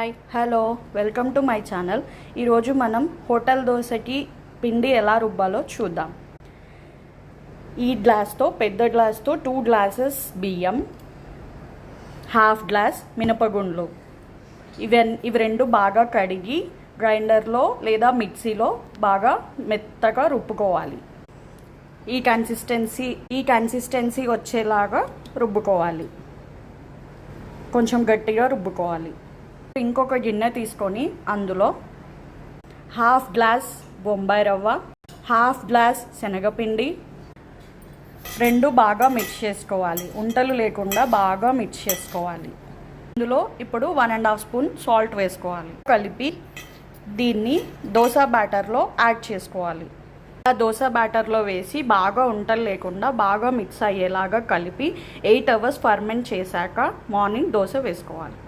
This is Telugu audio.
Hi hello welcome to my channel. ఈరోజు మనం హోటల్ దోశకి పిండి ఎలా రుబ్బాలో చూద్దాం. ఈ గ్లాస్తో పెద్ద గ్లాస్తో టూ గ్లాసెస్ బియ్యం హాఫ్ గ్లాస్ మినపగుండ్లు. ఇవి ఇవి రెండు బాగా కడిగి గ్రైండర్లో లేదా మిక్సీలో బాగా మెత్తగా రుబ్బుకోవాలి. ఈ కన్సిస్టెన్సీ ఈ కన్సిస్టెన్సీ వచ్చేలాగా రుబ్బుకోవాలి. కొంచెం గట్టిగా రుబ్బుకోవాలి. ఇంకొక గిన్నె తీసుకొని అందులో హాఫ్ గ్లాస్ బొంబాయి రవ్వ హాఫ్ గ్లాస్ శనగపిండి రెండు బాగా మిక్స్ చేసుకోవాలి. ఉంటలు లేకుండా బాగా మిక్స్ చేసుకోవాలి. ఇందులో ఇప్పుడు one and half spoon salt వేసుకోవాలి. కలిపి దీన్ని దోశ బ్యాటర్లో యాడ్ చేసుకోవాలి. ఆ దోశ బ్యాటర్లో వేసి బాగా ఉంటలు లేకుండా బాగా మిక్స్ అయ్యేలాగా కలిపి ఎయిట్ అవర్స్ ఫర్మెంట్ చేశాక మార్నింగ్ దోశ వేసుకోవాలి.